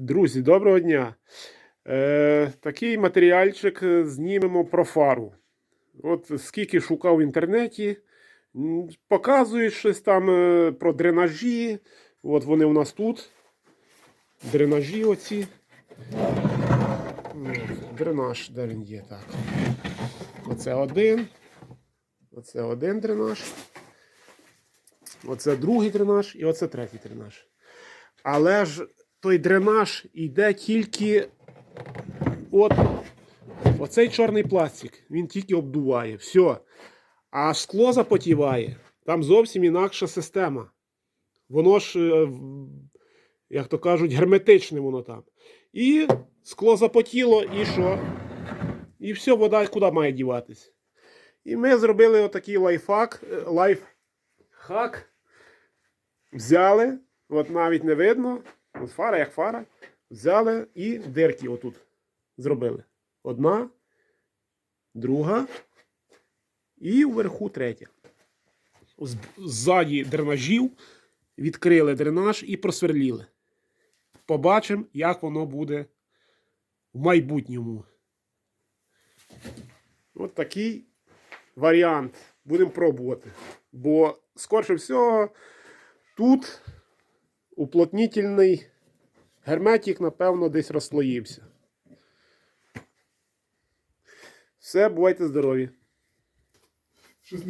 Друзі, доброго дня. Е, такий матеріальчик е, знімемо про фару. От скільки шукав в інтернеті, показують щось там е, про дренажі. От вони у нас тут. Дренажі оці. Дренаж, де він є? Так. Оце один. Оце один дренаж. Оце другий дренаж і оце третій дренаж. Але ж той дренаж йде тільки от оцей чорний пластик. Він тільки обдуває. Все. А скло запотіває. Там зовсім інакша система. Воно ж, е, як то кажуть, герметичне воно там. І скло запотіло, і що? І все, вода куди має діватись. І ми зробили отакий лайфхак, е, лайфхак. Взяли, от навіть не видно. Фара як фара. Взяли і дирки отут зробили. Одна, друга і вверху третя. Ззаді дренажів відкрили дренаж і просверліли. Побачимо, як воно буде в майбутньому. От такий варіант. Будемо пробувати. Бо, скорше всього, тут уплотнітельний герметик, напевно, десь розслоївся. Все, бувайте здорові!